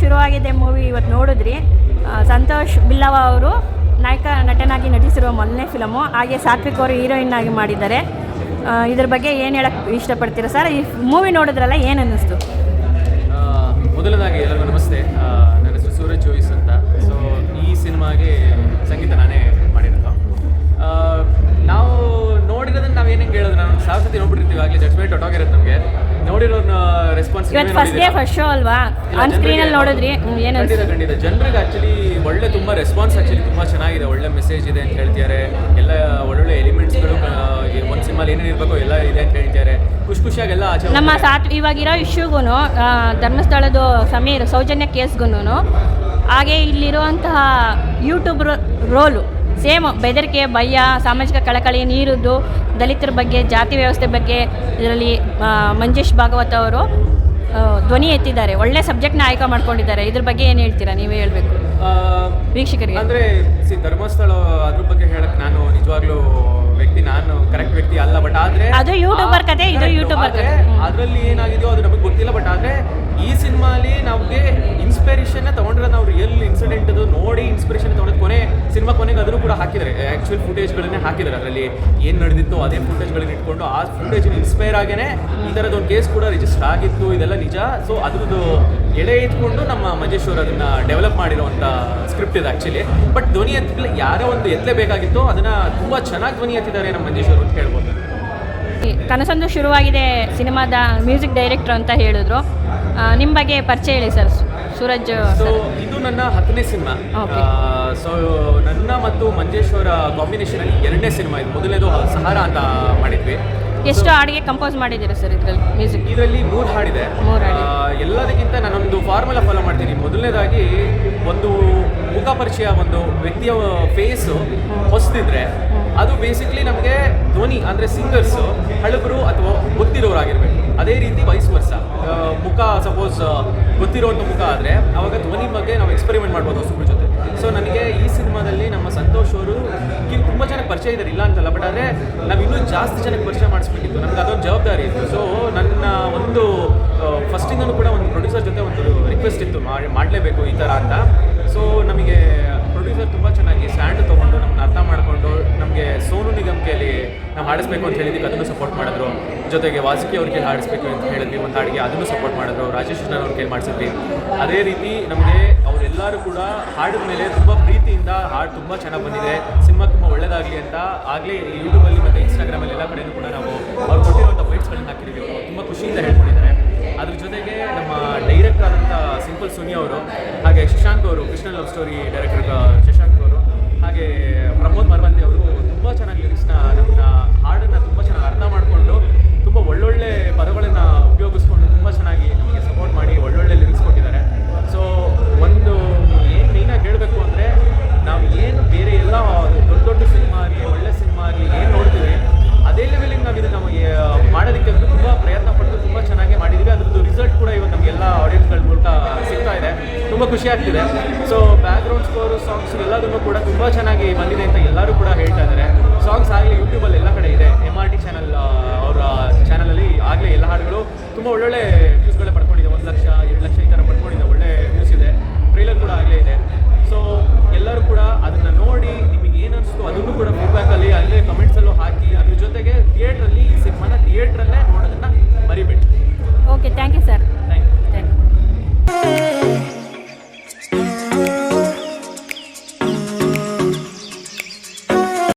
ಶುರುವಾಗಿದೆ ಮೂವಿ ಇವತ್ತು ನೋಡಿದ್ರಿ. ಸಂತೋಷ್ ಬಿಲ್ಲವ ಅವರು ನಾಯಕ, ನಟನಾಗಿ ನಟಿಸಿರುವ ಮೊದಲನೇ ಫಿಲಮು. ಹಾಗೆ ಸಾತ್ವಿಕ್ ಅವರು ಹೀರೋಯಿನ್ ಆಗಿ ಮಾಡಿದ್ದಾರೆ. ಇದ್ರ ಬಗ್ಗೆ ಏನು ಹೇಳಕ್ಕೆ ಇಷ್ಟಪಡ್ತೀರಾ ಸರ್? ಈ ಮೂವಿ ನೋಡಿದ್ರಲ್ಲ ಏನು ಅನ್ನಿಸ್ತು? ಮೊದಲನೇದಾಗಿ ಎಲ್ಲರಿಗೂ ನಮಸ್ತೆ. ನನ್ನ ಹೆಸರು ಸೂರಜ್ ಜೋಯಿಸ್ ಅಂತ. ಸೊ ಈ ಸಿನಿಮಾಗೆ ಸಂಗೀತ ನಾನೇ ಮಾಡಿರೋದು. ನಾವು ನೋಡಿರೋದನ್ನ ನಾವು ಏನಂಗೆ ಹೇಳೋದು ನಾನು ಸಾವಿರ ಸತಿ ನೋಡ್ಬಿಟ್ಟಿರ್ತೀವಿ. ಆಗಲೇ ಜಡ್ಜ್ಮೆಂಟ್ ಒಟ್ಟಾಗಿರುತ್ತೆ ನಮಗೆ. ನೋಡಿರೋರ್ನ ರೆಸ್ಪಾನ್ಸ್ ಇವತ್ತು ಫಸ್ಟ್ ಡೇ ಫಸ್ಟ್ ಶೋ ಅಲ್ವಾ? ಆನ್ ಸ್ಕ್ರೀನಲ್ಲಿ ನೋಡಿದ್ರಿ? ಏನು ಖಂಡಿತ ಖಂಡಿತ. ಜನರಿಗೆ ಆಕ್ಚುಲಿ ಒಳ್ಳೆ ತುಂಬಾ ರೆಸ್ಪಾನ್ಸ್ ಆ್ಯಕ್ಚುಲಿ ತುಂಬಾ ಚೆನ್ನಾಗಿದೆ. ಒಳ್ಳೆ ಮೆಸೇಜ್ ಇದೆ ಅಂತ ಹೇಳ್ತಿದ್ದಾರೆ. ಎಲ್ಲ ಒಳ್ಳೊಳ್ಳೆ ಎಲಿಮೆಂಟ್ಸ್ಗಳು ಒಂದು ಸಿನಿಮಾಲಿ ಏನೇನು ಇರಬೇಕು ಎಲ್ಲ ಇದೆ ಅಂತ ಹೇಳ್ತಿದ್ದಾರೆ. ಖುಷಿ ಖುಷಿಯಾಗೆಲ್ಲ ಆಚೆ ನಮ್ಮ ಸಾತ್ ಇವಾಗಿರೋ ಇಶ್ಯೂಗೂ ಧರ್ಮಸ್ಥಳದ ಸಮೀರ್ ಸೌಜನ್ಯ ಕೇಸ್ಗೂ ಹಾಗೆ ಇಲ್ಲಿರುವಂತಹ ಯೂಟ್ಯೂಬ್ ರೋಲು ಸೇಮ್ ಬೆದರಿಕೆ ಭಯ ಸಾಮಾಜಿಕ ಕಳಕಳಿ ನೀರುದ್ದು ದಲಿತರ ಬಗ್ಗೆ ಜಾತಿ ವ್ಯವಸ್ಥೆ ಬಗ್ಗೆ ಇದರಲ್ಲಿ ಮಂಜೇಶ್ ಭಾಗವತ್ ಅವರು ಧ್ವನಿ ಎತ್ತಿದ್ದಾರೆ. ಒಳ್ಳೆ ಸಬ್ಜೆಕ್ಟ್ನ ಆಯ್ಕೆ ಮಾಡ್ಕೊಂಡಿದ್ದಾರೆ. ಇದ್ರ ಬಗ್ಗೆ ಏನು ಹೇಳ್ತೀರಾ? ನೀವೇ ಹೇಳಬೇಕು. ವೀಕ್ಷಕರಿಗೆ. ಅಂದರೆ ಸಿ ಧರ್ಮಸ್ಥಳ ಅದ್ರ ಬಗ್ಗೆ ಹೇಳಕ್ ನಾನು ನಿಜವಾಗ್ಲೂ ವ್ಯಕ್ತಿ ನಾನು ಕರೆಕ್ಟ್ ವ್ಯಕ್ತಿ ಅಲ್ಲ ಬಟ್ ಆದ್ರೆ ಅದು ಯೂಟ್ಯೂಬರ್ ಕತೆ, ಇದು ಯೂಟ್ಯೂಬರ್ ಕತೆ. ಅದರಲ್ಲಿ ಏನಾಗಿದೆಯೋ ಅದು ನಮಗೆ ಗೊತ್ತಿಲ್ಲ ಬಟ್ ಆದ್ರೆ ಈ ಸಿನಿಮಾಲಿ ನಮಗೆ ಇನ್ಸ್ಪಿರೇಷನ್ ತಗೊಂಡಿರೋದು ನಾವು ರಿಯಲ್ ಇನ್ಸಿಡೆಂಟ್ ಅದು ನೋಡಿ ಇನ್ಸ್ಪಿರೇಷನ್ ತೊಗೊಂಡು ಕೊನೆ ಸಿನಿಮಾ ಕೊನೆಗೆ ಹಾಕಿದ್ದಾರೆ. ಆ್ಯಕ್ಚುಲ್ ಫುಟೇಜ್ಗಳನ್ನೇ ಹಾಕಿದ್ದಾರೆ. ಅದರಲ್ಲಿ ಏನು ನಡೆದಿತ್ತು ಅದೇ ಫುಟೇಜ್ಗಳನ್ನ ಇಟ್ಕೊಂಡು ಆ ಫುಟೇಜ್ ಇನ್ಸ್ಪೈರ್ ಆಗೇ ಈ ಥರದ ಒಂದು ಕೇಸ್ ಕೂಡ ರಿಜಿಸ್ಟರ್ ಆಗಿತ್ತು. ಇದೆಲ್ಲ ನಿಜ. ಸೊ ಅದರದ್ದು ಎಳೆ ಇಟ್ಕೊಂಡು ನಮ್ಮ ಮಂಜೇಶ್ವರ್ ಅದನ್ನು ಡೆವಲಪ್ ಮಾಡಿರುವಂಥ ಸ್ಕ್ರಿಪ್ಟ್ ಇದೆ ಆ್ಯಕ್ಚುಲಿ ಬಟ್ ಧ್ವನಿ ಎತ್ತ ಯಾರೋ ಒಂದು ಎತ್ತಲೇಬೇಕಾಗಿತ್ತು ಅದನ್ನು ತುಂಬ ಚೆನ್ನಾಗಿ ಧ್ವನಿ ಎತ್ತಿದ್ದಾರೆ ನಮ್ಮ ಮಂಜೇಶ್ವರ್ ಅಂತ ಹೇಳ್ಬೋದು. ಕನಸಂದು ಶುರುವಾಗಿದೆ ಸಿನಿಮಾದ ಮ್ಯೂಸಿಕ್ ಡೈರೆಕ್ಟರ್ ಅಂತ ಹೇಳಿದ್ರು. ನಿಮ್ಮ ಬಗ್ಗೆ ಪರಿಚಯ ಹೇಳಿ ಸರ್. ಸೂರಜ್ ಸೊ ಇದು ನನ್ನ ಹತ್ತನೇ ಸಿನಿಮಾ. ಸೊ ನನ್ನ ಮತ್ತು ಮಂಜೇಶ್ವರ ಕಾಂಬಿನೇಷನ್ ಅಲ್ಲಿ ಎರಡನೇ ಸಿನಿಮಾ ಇದು. ಮೊದಲನೇದು ಸಹಾರ ಅಂತ ಮಾಡಿದ್ವಿ. ಎಷ್ಟು ಹಾಡಿಗೆ ಕಂಪೋಸ್ ಮಾಡಿದ್ದೀರಾ ಸರ್ ಇದರಲ್ಲಿ ಮ್ಯೂಸಿಕ್ ಇದರಲ್ಲಿ ಮೂರು ಹಾಡಿದೆ. ಎಲ್ಲದಕ್ಕಿಂತ ನಾನೊಂದು ಫಾರ್ಮುಲಾ ಫಾಲೋ ಮಾಡ್ತೀನಿ. ಮೊದಲನೇದಾಗಿ ಒಂದು ಮುಖ ಪರಿಚಯ ಒಂದು ವ್ಯಕ್ತಿಯ ಫೇಸು ಹೊಸದಿದ್ರೆ ಅದು ಬೇಸಿಕ್ಲಿ ನಮಗೆ ಧ್ವನಿ ಅಂದರೆ ಸಿಂಗರ್ಸು ಹಳಬರು ಅಥವಾ ಗೊತ್ತಿರೋರಾಗಿರ್ಬೇಕು. ಅದೇ ರೀತಿ ವಯಸ್ಸು ವರ್ಷ ಮುಖ ಸಪೋಸ್ ಗೊತ್ತಿರೋವಂಥ ಮುಖ ಆದರೆ, ಅವಾಗ ಧ್ವನಿ ಬಗ್ಗೆ ನಾವು ಎಕ್ಸ್ಪೆರಿಮೆಂಟ್ ಮಾಡ್ಬೋದು ಹೊಸಬ್ರ ಜೊತೆ. ಸೊ ನನಗೆ ಈ ಸಿನಿಮಾದಲ್ಲಿ ನಮ್ಮ ಸಂತೋಷ್ ಅವರು ತುಂಬ ಜನಕ್ಕೆ ಪರಿಚಯ ಇದ್ದಾರೆ, ಇಲ್ಲ ಅಂತಲ್ಲ ಬಟ್ ಆದರೆ ನಾವು ಇನ್ನೂ ಜಾಸ್ತಿ ಜನಕ್ಕೆ ಪರಿಚಯ ಮಾಡಿಸ್ಬೇಕಿತ್ತು. ನಮ್ಗೆ ಅದೊಂದು ಜವಾಬ್ದಾರಿ ಇತ್ತು. ಸೊ ನನ್ನ ಒಂದು ಫಸ್ಟಿಂದನೂ ಕೂಡ ಒಂದು ಪ್ರೊಡ್ಯೂಸರ್ ಜೊತೆ ಒಂದು ರಿಕ್ವೆಸ್ಟ್ ಇತ್ತು ಮಾಡಿ ಮಾಡಲೇಬೇಕು ಈ ಥರ ಅಂತ. ಸೊ ನಮಗೆ ಪ್ರೊಡ್ಯೂಸರ್ ತುಂಬ ಚೆನ್ನಾಗಿ ಸ್ಟ್ಯಾಂಡ್ ತೊಗೊಂಡು ನಮ್ಮನ್ನ ಅರ್ಥ ಮಾಡಿಕೊಂಡು ನಮಗೆ ಸೋನು ನಿಗಮ್ ಕೈಲಿ ನಾವು ಹಾಡಿಸ್ಬೇಕು ಅಂತ ಹೇಳಿದ್ದಕ್ಕೆ ಅದನ್ನು ಸಪೋರ್ಟ್ ಮಾಡಿದ್ರು. ಜೊತೆಗೆ ವಾಸುಕಿ ಅವ್ರಿಗೆ ಹಾಡಿಸ್ಬೇಕು ಅಂತ ಹೇಳಿದ್ವಿ. ಒಂದು ಹಾಡಿಗೆ ಅದನ್ನು ಸಪೋರ್ಟ್ ಮಾಡಿದ್ರು. ರಾಜೇಶ್ ಅವ್ರ ಕೈಲಿ ಮಾಡಿಸಿದ್ವಿ. ಅದೇ ರೀತಿ ನಮಗೆ ಅವರೆಲ್ಲರೂ ಕೂಡ ಹಾಡಿದ ಮೇಲೆ ತುಂಬ ಪ್ರೀತಿಯಿಂದ ಹಾಡು ತುಂಬ ಚೆನ್ನಾಗಿ ಬಂದಿದೆ. ಸಿನಿಮಾ ತುಂಬ ಒಳ್ಳೆಯದಾಗಲಿ ಅಂತ ಆಗಲೇ ಯೂಟ್ಯೂಬಲ್ಲಿ ಮತ್ತು ಇನ್ಸ್ಟಾಗ್ರಾಮಲ್ಲಿ ಎಲ್ಲ ಕಡೆಯೂ ಕೂಡ ನಾವು ಅವ್ರು ಕೊಟ್ಟಿರುವಂಥ ವೈಟ್ಸ್ಗಳನ್ನ ಹಾಕಿದ್ದೀವಿ ಅವರು ತುಂಬ ಖುಷಿಯಿಂದ ಹೇಳ್ಕೊಂಡಿದ್ದಾರೆ. ಅದ್ರ ಜೊತೆಗೆ ನಮ್ಮ ಡೈರೆಕ್ಟರ್ ಆದಂಥ ಸಿಂಪಲ್ ಸುನಿ ಅವರು, ಹಾಗೆ ಶಶಾಂಕ್ ಅವರು, ಕೃಷ್ಣ ಲವ್ ಸ್ಟೋರಿ ಡೈರೆಕ್ಟರ್ ಖುಷಿ ಆಗ್ತಿದೆ. ಸೊ ಬ್ಯಾಕ್ಗ್ರೌಂಡ್ ಸ್ಕೋರ್ ಸಾಂಗ್ಸ್ ಎಲ್ಲದನ್ನು ಕೂಡ ತುಂಬ ಚೆನ್ನಾಗಿ ಬಂದಿದೆ ಅಂತ ಎಲ್ಲರೂ ಕೂಡ ಹೇಳ್ತಾ ಇದ್ದಾರೆ. ಸಾಂಗ್ಸ್ ಆಗಲಿ ಯೂಟ್ಯೂಬಲ್ಲಿ ಎಲ್ಲ ಕಡೆ ಇದೆ. ಎಂ ಆರ್ ಟಿ ಚಾನಲ್ ಅವರ ಚಾನಲಲ್ಲಿ ಆಗಲೇ ಎಲ್ಲ ಹಾಡುಗಳು ತುಂಬ ಒಳ್ಳೊಳ್ಳೆ ವ್ಯೂಸ್ಗಳೇ ಪಡ್ಕೊಂಡಿದೆ. ಒಂದು ಲಕ್ಷ, ಎರಡು ಲಕ್ಷ ಈ ಥರ ಪಡ್ಕೊಂಡಿದೆ. ಒಳ್ಳೆ ವ್ಯೂಸ್ ಇದೆ. ಟ್ರೈಲರ್ ಕೂಡ ಆಗಲೇ ಇದೆ. ಸೊ ಎಲ್ಲರೂ ಕೂಡ ಅದನ್ನು ನೋಡಿ ನಿಮಗೆ ಏನು ಅನಿಸ್ತು ಅದನ್ನು ಕೂಡ ಫೀಡ್ಬ್ಯಾಕಲ್ಲಿ ಅಲ್ಲೇ ಕಮೆಂಟ್ಸಲ್ಲೂ ಹಾಕಿ, ಅದ್ರ ಜೊತೆಗೆ ಥಿಯೇಟ್ರಲ್ಲಿ ಈ ಸಿನಿಮಾನ ಥಿಯೇಟ್ರಲ್ಲೇ